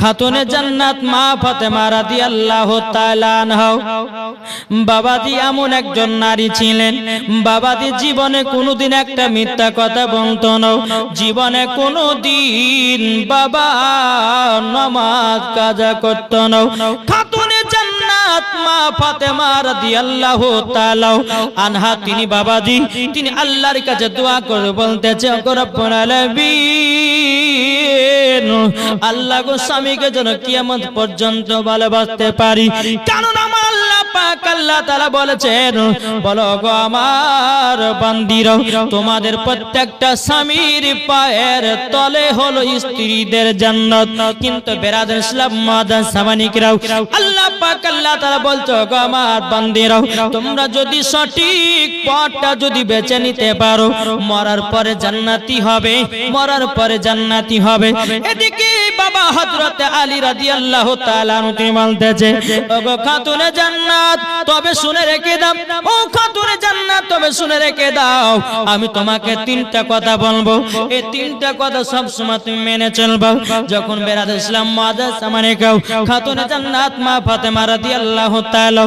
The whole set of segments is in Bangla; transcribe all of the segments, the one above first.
খাতুনে জান্নাত মা ফাতেমা রাদিয়াল্লাহু তাআলা আনহা। বাবাজি এমন একজন নারী ছিলেন, বাবাজি জীবনে কোনোদিন একটা মিথ্যা কথা বলতো না। জীবনে কোনোদিন বাবা নামাজ কাজা করতো না। খাতুনে ফাতেমা আনহা, তিনি বাবাজি, তিনি আল্লাহর কাছে দোয়া করে আল্লাহ গো স্বামীকে যেন কিয়ামত পর্যন্ত ভালোবাসতে পারি। আমার তোমাদের প্রত্যেকটা স্বামীর পায়ের তলে হলো স্ত্রীদের জান্নাত, কিন্তু বেরাদার ইসলাম মাদান সামানিকরাও আল্লাহ পাক আল্লাহ তাআলা বলছো গো আমার বান্দিরা তোমরা যদি সঠিক পথটা যদি বেছে নিতে পারো মরার পরে জান্নাতি হবে মরার পরে জান্নাতি হবে। এদিকে বাবা হযরত আলী রাদিয়াল্লাহু তাআলা তিনি বলতেছে, ওগো খাতুনে জান্নাত, তবে শুনে রেখে দাও। ও খাতুনে জান্নাত, তবে শুনে রেখে দাও। আমি তোমাকে তিনটা কথা বলব। এই তিনটা কথা সব সময় তুমি মেনে চলবা। যখন বেরাদ ইসলাম মাদাস আমানে কাও খাতুনে জান্নাত মা ফাতেমা রাদিয়াল্লাহু তাআলা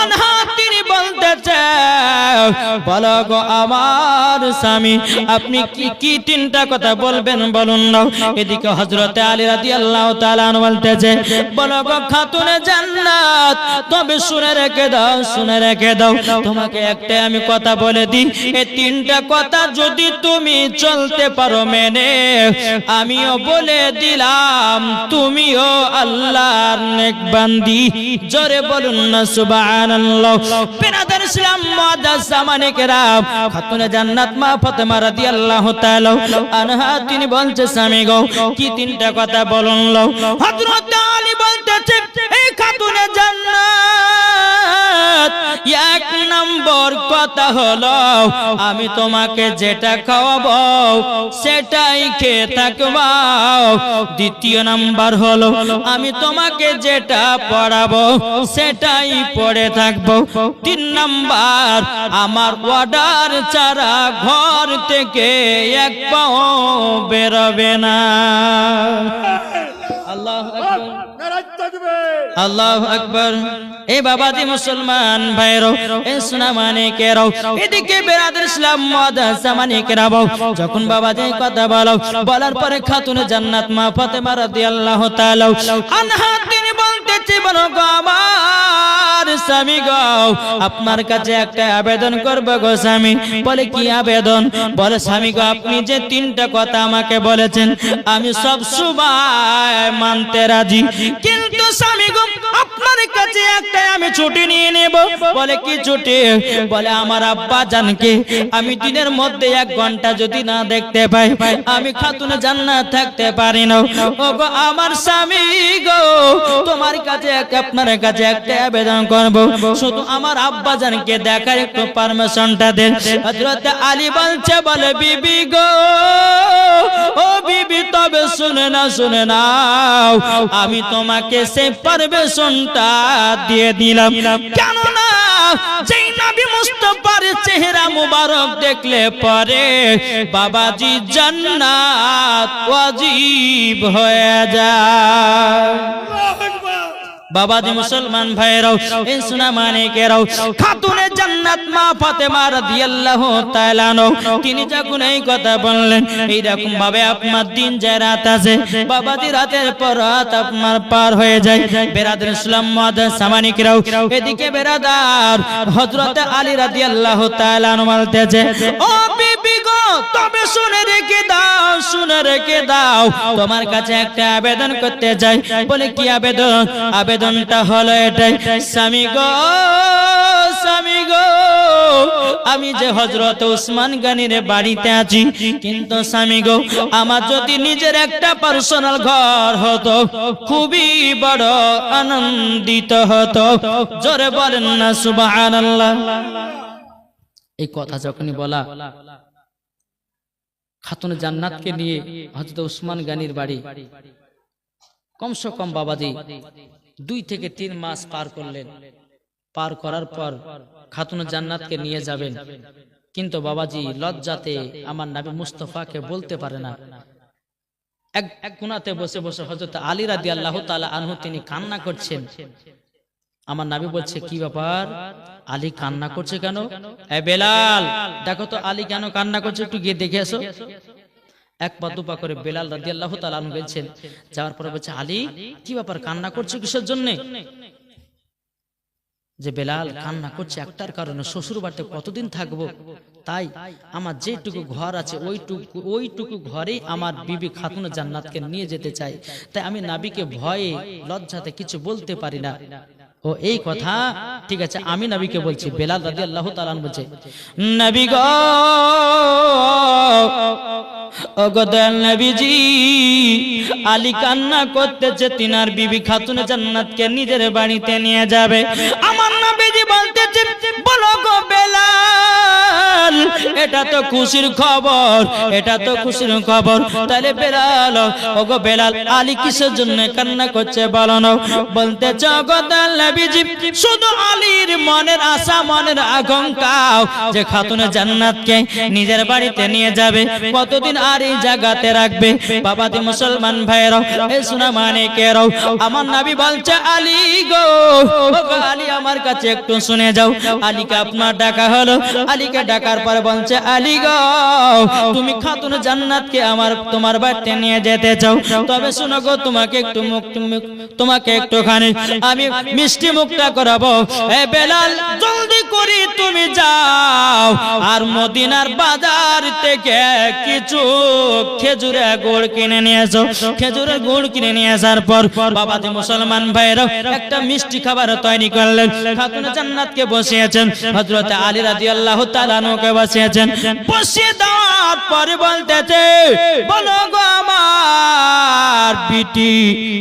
আনহা তিনি বলতেছে বলো গো আমার স্বামী, আপনি কি কি তিনটা কথা বলবেন বলুন না। এদিকে হযরতে আলী আনহু বলতেছে, বলো গো খাতুনে জান্নাত, তবে শুনে রেখে দাও, শুনে রেখে দাও। তোমাকে একটা আমি কথা বলে দিই এই তিনটা কথা যদি তুমি চলতে পারো মেনে, আমিও বলে দিলাম, তুমিও আল্লাহর নেক বান্দি জোরে বলুন না সুবহানাল্লাহ। বিরাদার ইসলাম মুআদ্দাস জামানে কেরাম খাতুনে জান্নাত মা ফাতেমা রাদিয়াল্লাহু তাআলা আনহা, তিনি বলছে, স্বামী গো, কি তিনটা কথা বলুন লও হযরত আলী বলতেছে এই খাতুনে জান্নাত এক নম্বর কথা হলো আমি তোমাকে যেটা খাওয়াবো সেটাই খেয়ে থাকব দ্বিতীয় নাম্বার হলো আমি তোমাকে যেটা পড়াবো সেটাই পড়ে থাকব। তিন নাম্বার আমার অর্ডার ছাড়া ঘর থেকে এক পাও বেরোবে না। আল্লাহ আল্লাহ আকবর। এ মুসলমান সুনামানে কেরাও এদিকে কেরাও যখন কথা বলো, বলার পরে খাতুন জান্নাত মা ফতে রাদিয়াল্লাহু তাআলা আনহা, তিনি গো আমার স্বামী গো। আপনার কাছে একটা আবেদন করব গো স্বামী। বলে কি আবেদন? বলে, স্বামী গো, আপনি যে তিনটা কথা আমাকে বলেছেন, আমি সব সময় মানতে রাজি। কিন্তু স্বামী গো, আপনার কাছে একটা আমি ছুটি নিয়ে নেব। বলে, কি ছুটি? বলে, আমার আব্বা জানকে। আমি দিনের মধ্যে এক ঘণ্টা যদি না দেখতে পাই, আমি খাতুনে জান্নাত থাকতে পারি না। ও গো আমার স্বামী গো, তোমার কাছে আপনার কাছে একটা আবেদন করব। শুধু আমার আব্বা জানকে দেখার একটু পারমিশনটা দেন। হযরত আলী বলছে, বলে, বিবি গো, ও বিবি, তবে শুনে না শুনে নাও, আমি তোমাকে সেই পারমিশনটা দিয়ে দিলাম। কেন না যেই নবী চেহারা মুবারক দেখলে পরে বাবাজি জান্নাত ওয়াজিব হয়ে যায়। বাবাজি মুসলমান ভাইরাও এই সোনা মানিকেরাও খাতুনে জান্নাত মা ফাতেমা রাদিয়াল্লাহু তাআলা আনহা। তিনি যখন এই কথা বললেন এই রকম ভাবে আপনার দিন যায় রাত আছে বাবাজি রাতের পর রাত আপনার পার হয়ে যায়। বেরাদার ইসলাম মাদার সামানিকেরাও এদিকে বেরাদার হযরত আলী রাদিয়াল্লাহু তাআলা আনহু বলতেছে ও বিবি গো তবে শুনে রেখে দাও। শুনে রেখে দাও। তোমার কাছে একটা আবেদন করতে যাই বলে, কি আবেদন? আবেদনটা হলো এটাই। স্বামী গো স্বামী গো, আমি যে হজরত উসমান গানির বাড়িতে আছি, কিন্তু স্বামী গো, আমার যদি নিজের একটা পার্সোনাল ঘর হতো, খুবই বড় আনন্দিত হতো। জোরে বলেন না, সুবহানাল্লাহ। এই কথা যখনই বলা খাতুন জান্নাতকে নিয়ে হযরত উসমান গানির বাড়ি। কমসে কম বাবাজি দুই থেকে তিন মাস পার করলেন। পার করার পর খাতুন জান্নাতকে নিয়ে যাবেন। কিন্তু বাবাজি লজ্জাতে আমার নাবি মুস্তফাকে বলতে পারে না। এক এক কোনাতে বসে বসে হজরত আলী রাদি আল্লাহ তালা আনহু তিনি কান্না করছেন। আমার নাবি বলছে কি ব্যাপার? আলী কান্না করছে কেন? বেলাল দেখো তো আলী কেন কান্না করছে একটু গিয়ে দেখে এসো এক পা দুপা করে বেলাল রাদি আল্লাহ তালা আনহু গেছেন যাওয়ার পরে বলছে আলী কি ব্যাপার? কান্না করছ কিসের জন্যে? যে বেলাল কান্না করছে একটার কারণে শ্বশুর বাড়িতে কতদিন থাকব? তাই আমার যেটুকু ঘর আছে ওইটুকু ওইটুকু ঘরেই আমার বিবি খাতুন জান্নাতকে নিয়ে যেতে চাই তাই আমি নাবিকে ভয়ে লজ্জাতে কিছু বলতে পারি না। ও এই কথা, ঠিক আছে, আমি নবীকে বলছি। বেলাল রাজি আল্লাহ তালান বলছে, নবী গো নবীজি, আলী কান্না করতেছে, তিনার বিবি খাতুন জান্নাতকে নিজের বাড়িতে নিয়ে যাবে। আমার নবীজি বলতেছে বলো এটা তো খুশির খবর, এটা তো খুশির খবর। তাহলে বেলাল ও গো বেলাল, আলী কিসের জন্য কান্না করছে বলো না? বলতে নবীজি, শুধু আলীর মনের আশা, মনের আকাঙ্ক্ষা যে খাতুনে জান্নাতকে নিজের বাড়িতে নিয়ে যাবে, কতদিন আর এই জায়গাতে রাখবে? বাবাদি মুসলমান ভাইরাও এই সোনা মানে কেরাও আমার নাবি বলছে, আলী গো আলী আমার কাছে একটু শুনে যাও। আলীকে আপনার ডাকা হলো, আলীকে ডাকার পরে বলছে আলী গো তুমি খাতুন জান্নাতকে আমার, তোমার বাড়িতে নিয়ে যেতে চাও। তবে শোনো গো, তোমাকে একটু মুখ তোমাকে একটুখানি আমি মিষ্টি মুখটা করাবো। এ বেলাল, জলদি করি তুমি যাও। আর মদিনার বাজার থেকে কিছু খেজুরের গুড় কিনে নিয়ে এসো। খেজুরের গুড় কিনে নিয়ে আসার পর বাবাজি মুসলমান ভাইরাও একটা মিষ্টি খাবার তৈরি করলেন। খাতুন জান্নাতকে বসিয়েছেন। হযরত আলী রাদিয়াল্লাহু তাআলা কে বসিয়েছেন। বসিয়ে দেওয়ার পরে বলতেছে বলো গো আমার বিটি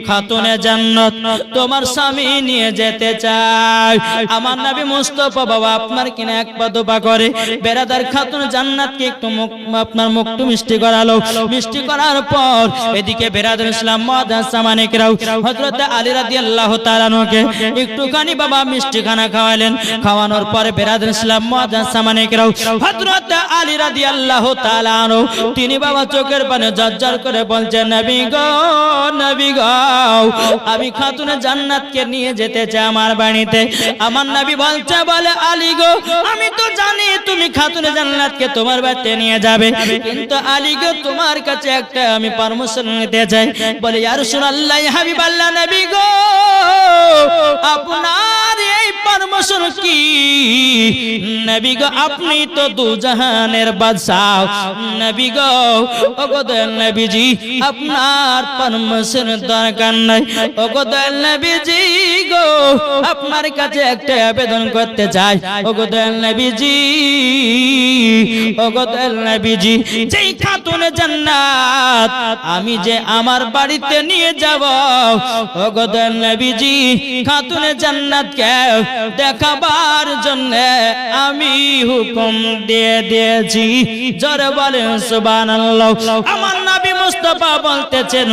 খাতুনে জান্নাত তোমার স্বামী নিয়ে যেতে চাই আমার নবী মুস্তফা বাবা আপনার কিনা এক পা দুপা করে বেরাদার খাতুন জান্নাতকে একটু মুখ আপনার মুখটু মিষ্টি করালো। মিষ্টি করার পর এদিকে বেরাদার ইসলাম মহাদাস সামানিকরাও হযরত আলী রাদিয়াল্লাহু তাআলা নকে একটুখানি বাবা মিষ্টি খানা খাওয়ালেন। খাওয়ানোর পরে বেরাদার ইসলাম মহাদাস সামানিকরাও তিনি বাবা চোখের পানে জজ্জার করে বলছেন আমি খাতুনে জান্নাতকে নিয়ে যেতে চাই আমার বাড়িতে। আমার নবী বলছে, বলে আলী গো, আমি তো জানি তুমি খাতুনে জান্নাতকে তোমার বাড়িতে নিয়ে যাবে। কিন্তু আলী গো, তোমার কাছে একটা আমি পারমিশন নিতে চাই। বলে, ইয়া রাসূলুল্লাহ হাবিবাল্লাহ, নবী গো, আপনার এই পারমিশন কি? নবী গো, আপনি তো দু জাহানের বাদশাহ। নবী গো, ওগো দয়াল নবীজি, আপনার পারমিশন দরকার নাই। ওগো দয়াল নবীজি গো, আপনার কাছে একটা আবেদন করতে চাই। ওগো দয়াল নবীজি, ওগো দয়াল নবীজি, যেই খাতুন জান্নাত, আমি যে আমার বাড়িতে নিয়ে যাব। ওগো দয়াল নবীজি, খাতুন জান্নাতকে দেখাবার জন্য আমি হুকুম দিয়ে দিয়েছি। জোরে বলেন, সুবহানাল্লাহ। আমার নবী মুস্তাফা বলতেছেন,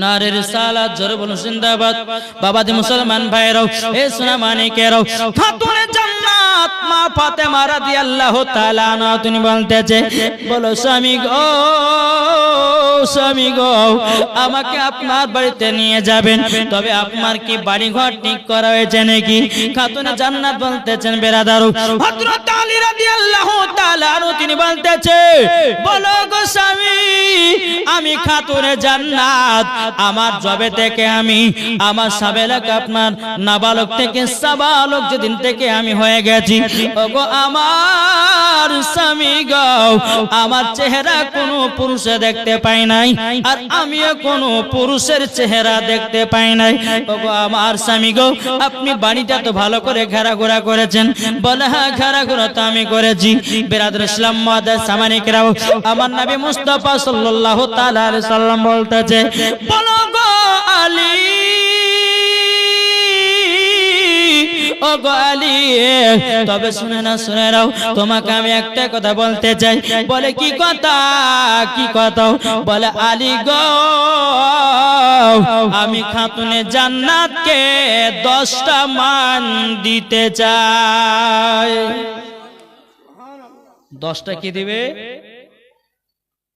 নারের সালা জোরে বলুন, জিন্দাবাদ। বাবাজি মুসলমান ভাইরাও এ সোনা মানিকেরাও খাতুনে জান্নাত, মা ফাতেমা রাদিয়াল্লাহু তাআলা তিনি বলতেছে, বলো স্বামী গো স্বামী গো, আমাকে আপনার বাড়িতে নিয়ে যাবেন। তবে আপনার কি বাড়ি ঘর ঠিক করা হয়েছে নাকি? খাতুনে জান্নাত বলতেছেন, বেরাদারু। হযরত আলী রাদিয়াল্লাহু তাআলা তিনি বলতেছে, বলো গো স্বামী, আমি খাতুনে জান্নাত। আমার জবে থেকে আমি, আমার সাবেলাক আপনার নাবালক থেকে, সাবালক যেদিন থেকে আমি হয়ে গেছি। ওগো আমার স্বামী গো, আমার চেহারা কোনো পুরুষে দেখতে পাই নাই। আর আমিও কোন পুরুষের চেহারা দেখতে পাই নাই। ওগো আমার স্বামী গো, আপনি বাড়িটা তো ভালো করে ঘেরাঘোরা করেছেন। বলে হ্যাঁ ঘেরাঘোরা তো আমি করেছি। বেরাদুল ইসলাম সামানিকরাও আমার নবী মুস্তাফা সাল্লাল্লাহু তাআলা আলাইহি বলতেছে, বলো গো আলী। ও গো আলী, তবে শুনে না শুনে নাও, তোমাকে আমি একটা কথা বলতে চাই। বলে, কি কথা? কি কথা? বলে, আলী গো, আমি খাতুনে জান্নাতকে দশটা মান দিতে চাই। দশটা কি দিবে?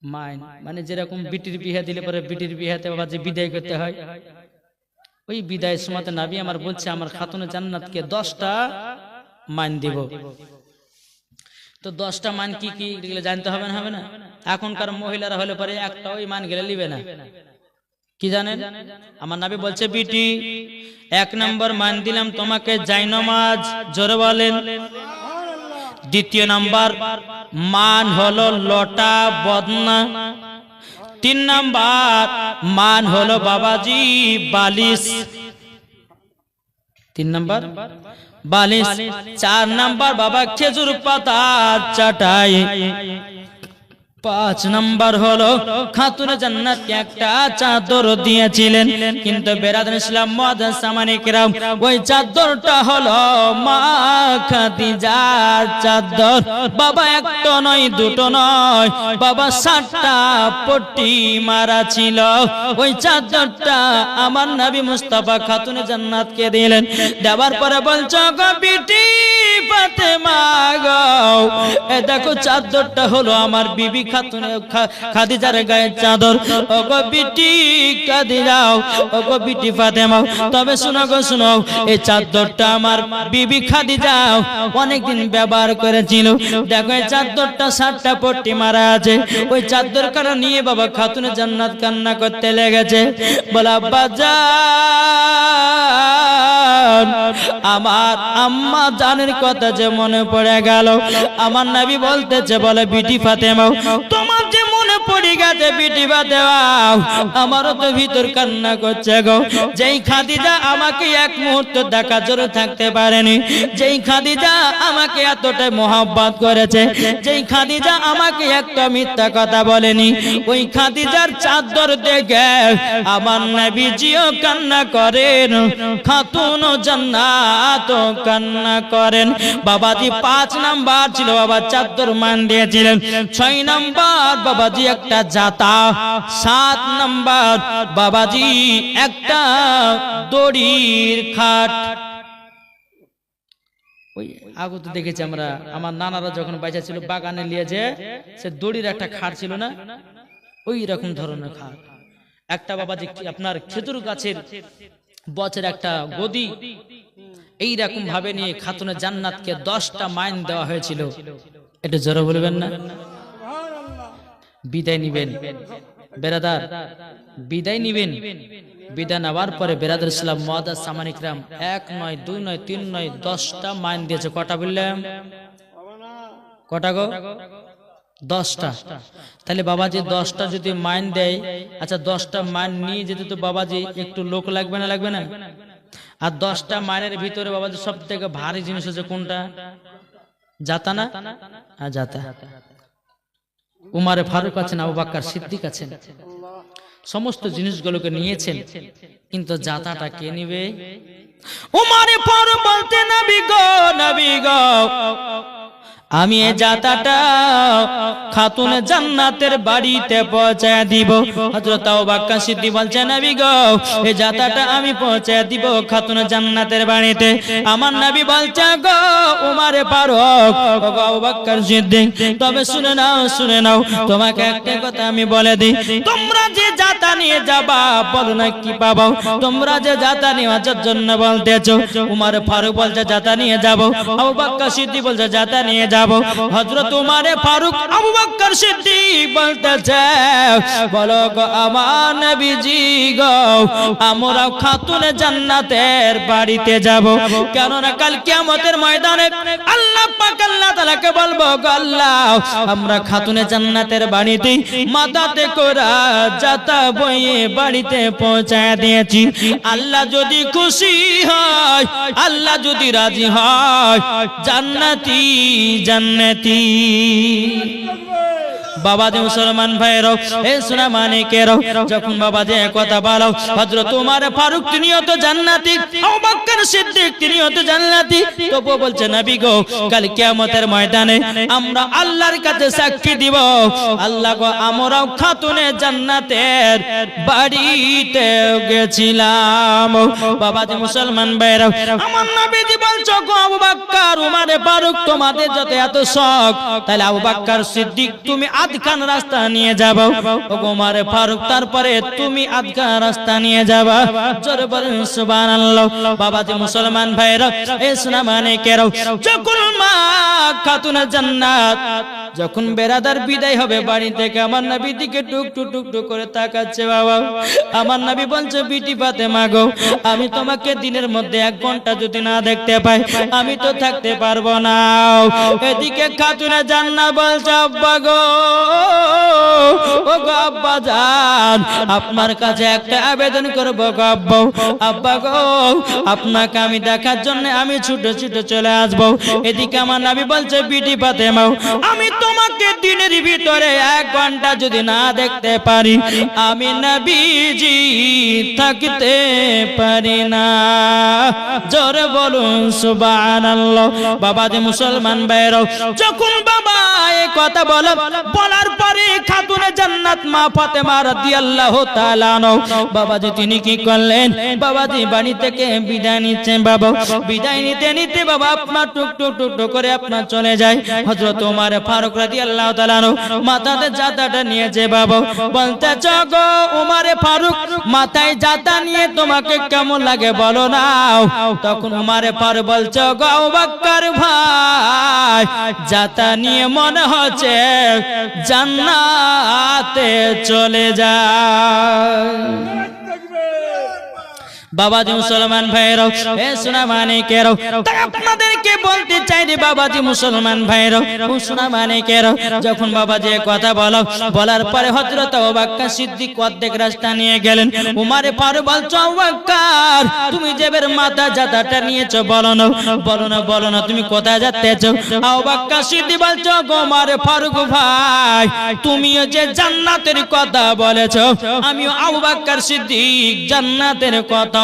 মাইন মানে যেরকম বিটির বিহা দিলে পরে বিটির বিহাতে বাবা যে বিদায় করতে হয়। ওই বিদায়ের সময় নাবি আমার বলছে, আমার খাতুনে জান্নাতকে দশটা মান দিব। তো দশটা মান কি কি? জানতে হবে না হবে না? এখনকার মহিলারা হলে পরে একটা ওই মান গেলে নিবে না। কি জানেন? আমার নাবি বলছে, বিটি, এক নম্বর মান দিলাম তোমাকে জাইনমাজ জোরে বলেন। দ্বিতীয় নাম্বার মান হলো লটা বদনা। তিন নাম্বার, মান হলো বাবাজি, বালিশ। তিন নাম্বার, বালিশ। চার নাম্বার, বাবা খেজুর পাতা চাটাই। পাঁচ নাম্বার হলো, খাতুনে জান্নাতকে একটা চাদর দিয়েছিলেন। কিন্তু বেরাদুল ইসলাম মাদান সামানিকরাম ওই চাদরটা হলো মা খাদিজার চাদর। বাবা একটা নয়, দুটো নয়, বাবা সাতটা পট্টি মারা ছিল। ওই চাদরটা আমার নবী মুস্তাফা খাতুনে জান্নাতকে দিলেন। দেওয়ার পরে বলছো, গো বিটি ফাতেমা গো এ দেখো চাদরটা হলো আমার বিবি খাতুনে খাদিজার গায়ে চাদর। ও গো বিটি খাদিজাও গো বিটি ফাতেমা তবে শোনো গো, শোনো, এই চাদরটা আমার বিবি খাদিজাও অনেকদিন ব্যবহার করেছিল। দেখো, এই চাদরটা সাতটা পট্টি মারা আছে। ওই চাদর কারা নিয়ে বাবা খাতুনে জান্নাত কান্না করতে লেগেছে। বলা বাজার আমার আম্মা জানের কথা যে মনে পড়ে গেল। আমার নাবি বলতেছে বলে বিটি ফাতেমা তোমার যে পড়ে গেছে ফাতেমা আমারও তো ভিতর কান্না করছে গো। যেই খাদিজা আমাকে এক মুহূর্ত দেখা জোরে থাকতে পারেনি, যেই খাদিজা আমাকে এতটাই মোহাব্বত করেছে, যেই খাদিজা আমাকে একটা মিথ্যা কথা বলেনি, ওই খাদিজার চাদর দেখে আমার নবীজিও কান্না করেন খাতুন জান্নাত কান্না করেন। বাবাজি পাঁচ নাম্বার ছিল, বাবা চাদর মান দিয়েছিলেন। ছয় নাম্বার বাবাজি একটা জাতা, সাত নাম্বার। বাবাজি, একটা দড়ির খাট। ওই আগত দেখেছি আমরা, আমার নানারা যখন বাইচা ছিল, বাগানে নিয়ে যে সে দড়ির একটা খাট ছিল না? ওই রকম ধরনের খাট। একটা বাবা যে আপনার খেজুর গাছের বছর একটা গদি? এই রকম ভাবে নিয়ে খাতুনে জান্নাতকে দশটা মাইন দেওয়া হয়েছিল। এটা জোরে বলবেন না? বিদায় নিবেন। বেরাদার, বিদায় নিবেন। বিদায় নেওয়ার পরে বেরাদার ইসলাম মহাদাস সামানিকরাম এক নয়, দুই নয়, তিন নয়, দশটা মাইন দিয়েছে। কটা বললাম কটা গো? দশটা। তাহলে বাবাজি দশটা যদি মাইন দেয় আচ্ছা দশটা মাইন নিয়ে যেতে তো বাবাজি একটু লোক লাগবে না লাগবে না? আর দশটা মাইনের ভিতরে বাবাজি সব থেকে ভারী জিনিস হচ্ছে কোনটা? যাতা না? যাতা। উমারে, ফারুক আছেন, আবু বাক্কার সিদ্দিক আছেন। সমস্ত জিনিসগুলোকে নিয়েছেন, কিন্তু জাতাটা কে নিবে? উমারে ফারুক বলতে, নবী গো নবী গো। আমি এই জাতাটা খাতুন জান্নাতের বাড়িতে পৌঁছায় দিব। হযরত আবু বকর সিদ্দিক বলছে নবী গো এই জাতাটা আমি পৌঁছায় দিব খাতুন জান্নাতের বাড়িতে। আমার নবী বলছে গো উমারে ফারুক ও গো আবু সিদ্দিক তবে শুনে নাও শুনে নাও তোমাকে একটা কথা আমি বলে দিই। তোমরা যে জাতা নিয়ে যাবা বলো না কি পাবো? তোমরা যে জাতা নেওয়ার জন্য বলতেছো উমার ফারুক বলছে জাতা নিয়ে যাব। আবু বকর সিদ্দিক বলছে জাতা নিয়ে যাব। হযরত উমারে ফারুক আবু বকর সিদ্দিক বলতেছে বলো গো আমার নবীজি গো আমরা খাতুনে জান্নাতের বাড়িতে যাব। কেননা কাল কিয়ামতের ময়দানে আল্লাহ পাক আল্লাহ তাআলাকে বলব গো আল্লাহ আমরা খাতুনে জান্নাতের বাড়িতে মাথাতে কোরা যাতা বইয়ে বাড়িতে পৌঁছায় দিয়েছি। আল্লাহ যদি খুশি হয় আল্লাহ যদি রাজি হয় জান্নাতি জান্নাতি বাবা যে মুসলমান ভাইরাও এ সোনা মানিকেরাও, যখন বাবা যে কথা বলো, হযরত তোমার ফারুক তিনিও তো জান্নাতি, আবু বকর সিদ্দিক তিনিও তো জান্নাতি, তবুও বলছে, নবী গো, কাল কিয়ামতের ময়দানে আমরা আল্লাহর কাছে সাক্ষী দিব। আল্লাহ গো, আমরাও খাতুনে জান্নাতের বাড়িতে গেছিলাম। বাবা যে মুসলমান ভাইরাও আমার নবীজি বলছো গো, আবু বকর, উমার ফারুক তোমাদের যত এত শখ, তাহলে আবু বকর সিদ্দিক তুমি আধখান রাস্তা নিয়ে যাবা। ও গো ফারুক, তারপরে তুমি আধখান রাস্তা নিয়ে যাবা। জোরে বলেন সুবহানাল্লাহ। বাবা যে মুসলমান ভাইরা, এ শোনা মানে কেরাও যখন মা, খাতুন জান্নাত। যখন বেরাদার বিদায় হবে, বাড়ি থেকে আমার নবী দিকে টুক টুক টুক টুক করে তাকাচ্ছে, বাবা। আমার নবী বলছে, বিটি পাতে মাগো আমি তোমাকে দিনের মধ্যে এক ঘণ্টা যদি না দেখতে পাই, আমি তো থাকতে পারব না। এদিকে খাতুনে জান্নাত বলছে, আব্বা গো, ও আব্বা জান, আপনার কাছে একটা আবেদন করব গো আব্বা। আব্বা গো, আপনাকে আমি দেখার জন্য আমি ছুটে ছুটে চলে আসব। এদিকে আমার নবী বলছে, বিটি পাতে মাও আমি তোমাকে দিনের ভিতরে এক ঘণ্টা যদি না দেখতে পারি, আমি নবীজি থাকতে পারি না। জোরে বলুন, সুবহানাল্লাহ। বাবা যে মুসলমান ভাইরাও যখন বাবা এই কথা বলো, বলার পরে খাতুনে জান্নাত মা ফাতেমা রাদিয়াল্লাহু তাআলা আনহু বাবা যে তিনি কি করলেন? বাবা যে বাড়ি থেকে বিদায় নিচ্ছেন বাবা। বিদায় নিতে নিতে বাবা আপনার টুক টুক টুক টুক করে আপনার চলে যায়। হযরত ওমর ফারুক রাদিয়াল্লাহু জাতাটা নিয়েছে বাবা, বলতে ফারুক, মাথায় নিয়ে তোমাকে কেমন লাগে বলো তখন ফারুক আবু ভাই নিয়ে মনে হচ্ছে জান্নাতে চলে যায় বাবাজি মুসলমান ভাইরাও এ সোনা মানিকেরাও তাই আপনাদেরকে বলতে চাই রে বাবাজি মুসলমান ভাইরাও ও সোনা মানিকেরাও যখন বাবাজি কথা বলো, বলার পরে হযরত আবুবকর সিদ্দিক অর্ধেক রাস্তা নিয়ে গেলেন। উমারে পার বলছো আবুবকর তুমি জেবের মাথা জাতাটা নিয়েছো, বলো না বলো না বলো না, তুমি কোথায় যাচ্তেছো? আবুবকর সিদ্দিক বলছো গো মারে ফারুক ভাই, তুমিও যে জান্নাতের কথা বলেছ, আমিও আবু বকর সিদ্দিক জান্নাতের কথা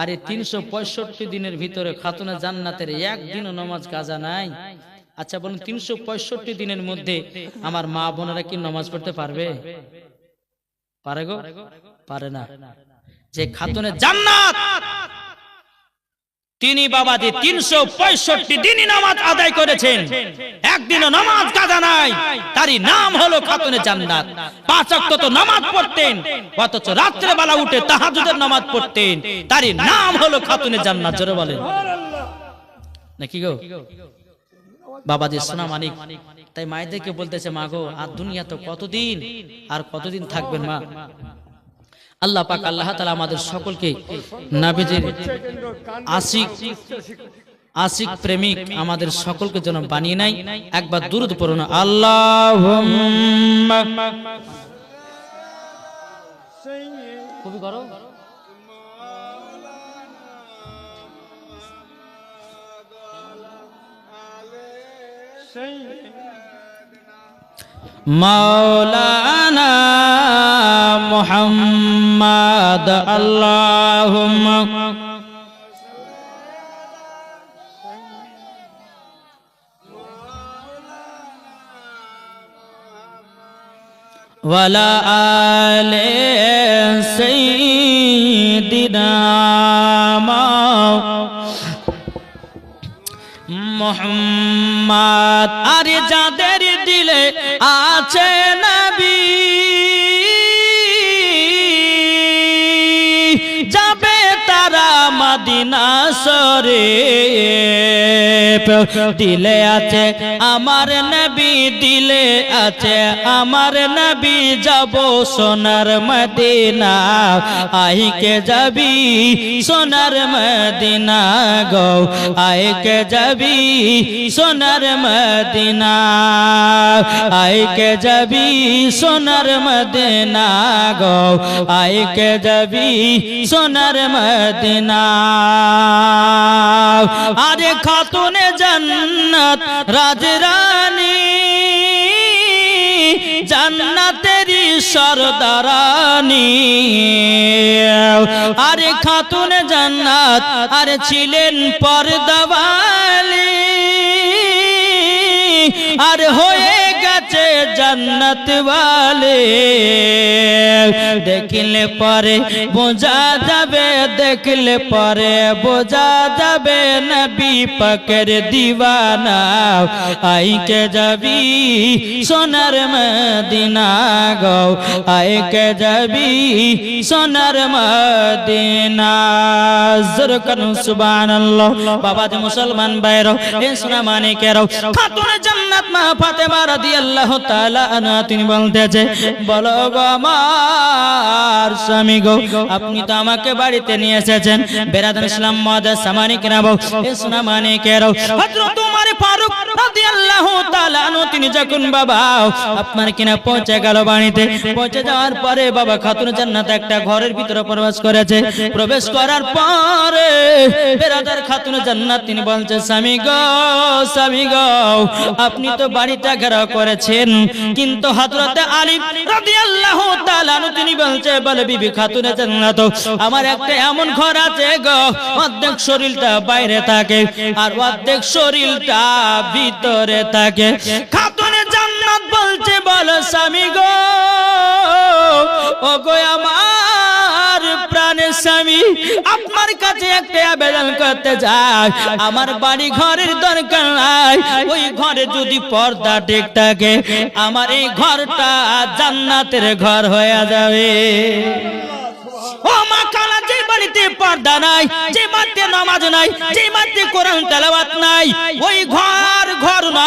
আর এই তিনশো পঁয়ষট্টি দিনের ভিতরে খাতুনা জান্নাতের একদিনও নমাজ কাজা নাই। আচ্ছা বলুন, তিনশো পঁয়ষট্টি দিনের মধ্যে আমার মা বোনেরা কি নমাজ পড়তে পারবে? পারে গো? পারে না। যে খাতুনে জান্নাত তিনি বাবাজি তিনশো পঁয়ষট্টি দিনই নামাজ আদায় করেছেন। একদিনও নামাজ কাজা নাই। তারই নাম হলো খাতুনে জান্নাত। পাঁচ তো নামাজ পড়তেন, অথচ রাত্রে বেলা উঠে তাহাজুদের নামাজ পড়তেন। তারই নাম হলো খাতুনে জান্নাত, জোরে বলেন। নাকি গো? বাবাজি সোনা মানিক, তাই মায়েদেরকে বলতেছে, মা গো, আর দুনিয়া তো কতদিন, আর কতদিন থাকবেন মা? আল্লাহ পাক, আল্লাহ তালা আমাদের সকলকে নাবিজের আশিক আশিক প্রেমিক আমাদের সকলকে যেন বানিয়ে নাই একবার দূরত পড়ুন। আল্লাহ করো। মাওলানা মুহাম্মদ আল্লাহুম্মা ওয়ালা আলে সাইয়্যিদিনা মোহাম্মদ আরে যাদের দিলে আছে নবী যাবে তারা মদিনা সরে দিলে আছে, আমার নবী দিলে আছে, আমার নবী যাব সোনার মদিনা। আইকে যাবি সোনার মদিনা গো আইকে যাবি সোনার মদিনা। আইকে যাবি সোনার মদিনা গো আইকে যাবি সোনার মদিনা। আরে খাতুনে জান্নাত রাজরানী জান্নাতেরি সরদারানি। আরে খাতুন জান্নাত আরে ছিলেন পর্দাবালি আর হয়ে গেছে জান্নাত ওয়ালে। দেখলে পরে বোঝা যাবে, দেখলে পরে বোঝা যাবে নবী পাকের দিওয়ানা। আইকে যাবি সোনার মদিনা গো, আইকে যাবি সোনার মদিনা। জরকান সুবহানাল্লাহ। বাবা মুসলমান বাইরো এ সোনা মানে কেরো খাতুন জান্নাত মা ফাতেমা রাদিয়াল্লাহু তাআলা আনহা, তিনি বলতেছে, বলো আমার স্বামী গো, আপনি তো আমাকে বাড়িতে নিয়ে এসেছেন। ইসলাম পৌঁছে বাড়িতে। পৌঁছে যাওয়ার পরে বাবা খাতুন একটা ঘরের ভিতরে প্রবেশ করেছে। প্রবেশ করার খাতুন বলছে, স্বামী গো স্বামী গো, আপনি তো বাড়িটা ঘেরাও করেছেন। কিন্তু হযরতে আলী রাদিয়াল্লাহু তাআলা তিনি বলছে, বলে, বিবি খাতুন জান্নাত, আমার একটা এমন ঘর আছে গো, অর্ধেক শরীরটা বাইরে থাকে আর অর্ধেক শরীরটা ভিতরে থাকে। খাতুনে জান্নাত বলছে, বলো, স্বামী গো ও গো আমার স্বামী, আপনার কাছে একটা আবেদন করতে যাই আমার বাড়ি ঘরের দরকার নাই। ওই ঘরে যদি পর্দা ঠিক থাকে, আমার এই ঘরটা জান্নাতের ঘর হয়ে যাবে। ও মা বাড়িতে পর্দা নাই, যে বাড়িতে নামাজ নাই, যে বাড়িতে কোরআন তেলাওয়াত নাই, ওই ঘর ঘর না,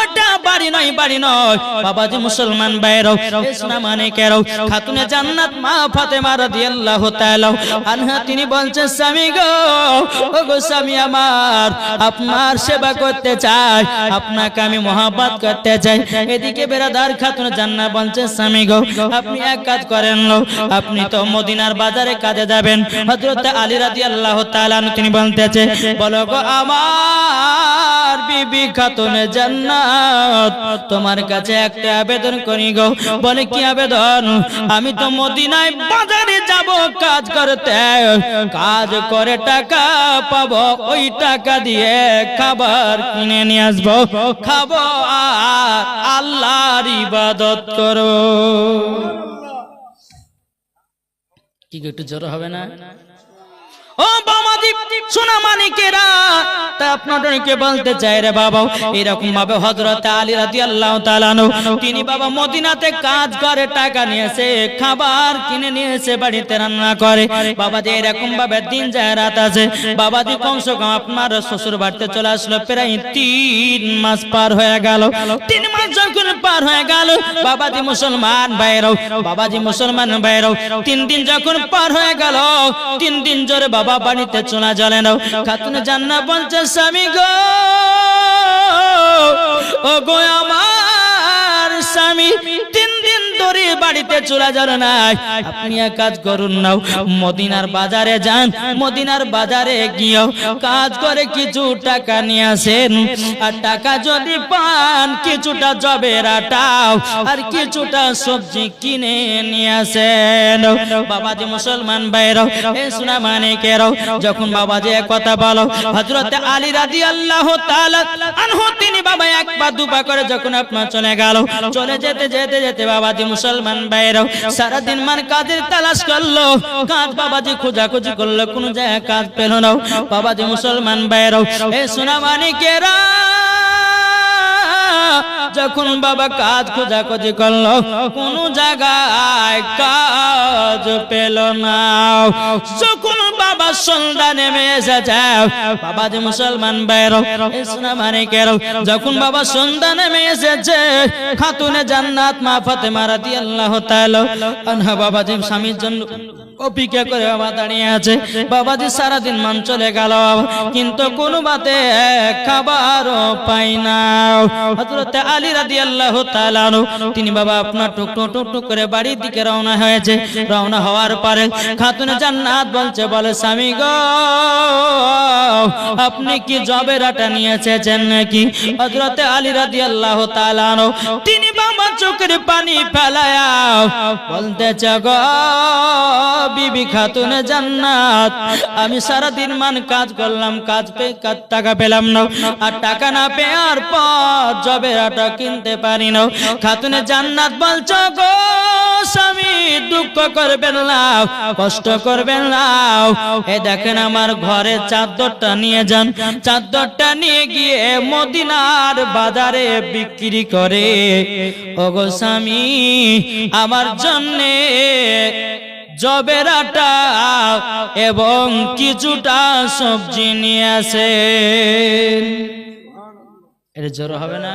ওটা বাড়ি নয় বাড়ি নয়। বাবাজি মুসলমান বাইরও ইসলাম মানে কেরও খাতুনে জান্নাত মা ফাতেমা রাদিয়াল্লাহু তাআলা আনহা, তিনি বলছেন, স্বামী গো, ও গো স্বামী আমার, আপনার সেবা করতে চাই, আপনাকে আমি মহাব্বত করতে চাই। এদিকে বেরাদার খাতুন জান্নাত বলছেন স্বামী গো, আপনি এক কাজ করেন লো, আপনি তো মদিনার বাজারে কাজে যাবেন হযরত আলী রাদিয়াল্লাহু তাআলা আনহু তিনি বলতেছে, বলো গো আমার বিবি খাতুন জান্নাত, তোমার কাছে একটা আবেদন করি গো। বলে, কি আবেদন? আমি তো মদিনায় বাজারে যাব, কাজ করতে। কাজ করে টাকা পাবো, ওই টাকা দিয়ে খাবার কিনে নিয়ে আসব। খাব আর আল্লাহর ইবাদত করো কি একটু জোর হবে না? আপনার শ্বশুর বাড়িতে চলে আসলো, প্রায় তিন মাস পার হয়ে গেল। তিন মাস যখন পার হয়ে গেল বাবাজি মুসলমান ভাইরাও বাবাজি মুসলমান ভাইরাও, তিন দিন যখন পার হয়ে গেল, তিন দিন জোরে বাড়িতে চোনা জলে নাও খাতুন জান্না পঞ্চাশ স্বামী গো ও গো আমার স্বামী তিন ধরে বাড়িতে চলে যান নাই। আপনি এক কাজ করুন নাও, মদিনার বাজারে যান, মদিনার বাজারে গিয়েও কাজ করে কিছু টাকা নিয়ে আসেন। আর টাকা যদি পান, কিছুটা জবের আটাও, আর কিছুটা সবজি কিনে নিয়ে আসেন। বাবাজি মুসলমান বাইরও এ সোনা মানিকেরও, যখন বাবাজি এক কথা বলো, হযরত আলী তাআলা আনহু, তিনি বাবা এক পা দুপা করে যখন আপনার চলে গেল, চলে যেতে যেতে যেতে বাবাজি মুসলমান বাইরও সারা দিন মান কাজের তালাশ করল। কাজ বাবাজি খোঁজাখুঁজি করল, কোনো জায়গায় কাজ পেল না। বাবাজি মুসলমান বাইরেও এ সোনা কেরা? যখন বাবা কাজ খোঁজাখুঁজি করল, কোন জায়গায় কাজ পেল না। যখন বাবা সন্ধ্যা নেমে এসেছে। বাবা যে মুসলমান বাইর যখন বাবা সন্ধ্যা নেমে এসেছে খাতুনে জান্নাত মা ফাতেমা রাদিয়াল্লাহু তাআলা আনহা বাবা যে স্বামীর জন্য অপেক্ষা করে বাবা দাঁড়িয়ে আছে। বাবাজি সারাদিন মান চলে গেল কিন্তু কোনো বাতে খাবারও পাই না। হযরতে আলী তাআলা আনহু, তিনি বাবা আপনার টুক টুক টুক টুক করে বাড়ির দিকে রওনা হয়েছে। রওনা হওয়ার পরে খাতুনে জান্নাত বলছে বলে স্বামী গো আপনি কি জবের আটা নিয়ে নাকি? হযরতে আলী রাদিয়াল্লাহু তাআলা আনহু, তিনি বাবা চোখের পানি ফেলায়া বলতেছে গো বিবি খাতুনে জান্নাত আমি সারা দিন মান কাজ করলাম কাজ পে কাজ টাকা পেলাম না আর টাকা না পেয়ার পর জবের আটা কিনতে পারি না। খাতুনে জান্নাত বলছো গো স্বামী দুঃখ করবেন না কষ্ট করবেন না এ দেখেন আমার ঘরে চাদরটা নিয়ে যান। চাদরটা নিয়ে গিয়ে মদিনার বাজারে বিক্রি করে। ওগো স্বামী, আমার জন্যে জবের আটা এবং কিছুটা সবজি নিয়ে আসেন। এটা জোর হবে না?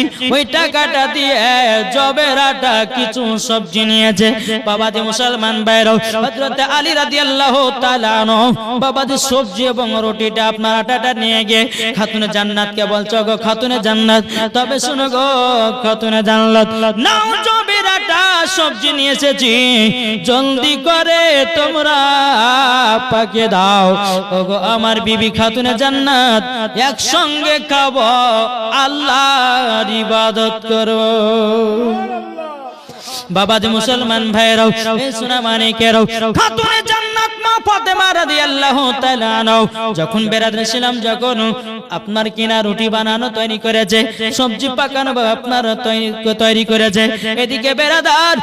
ওই টাকাটা দিয়ে জবের কিছু সবজি নিয়েছে। বাবাজি মুসলমান আলী রাদিয়াল্লাহু তাআলা সবজি এবং রুটিটা আপনার আটাটা নিয়ে গিয়ে খাতুনে জান্নাতকে বলছো গো খাতুনে জান্নাত, তবে শুনো গো, খাতুনে জান্নাত, নাও সবজি নিয়ে এসেছি জলদি করে তোমরা পাকে দাও। ওগো, আমার বিবি খাতুনে জান্নাত, একসঙ্গে খাব, আল্লাহর ইবাদত করো বাবা যে মুসলমান ভাইরাও সোনা মানে কেরাও খাতুনে ফাতেমা রাদিয়াল্লাহু যখন বেরাতে ছিলাম যখন আপনার কিনা রুটি বানানো তৈরি করেছে, সবজি পাকানো আপনার তৈরি করেছে, এদিকে বেরাদার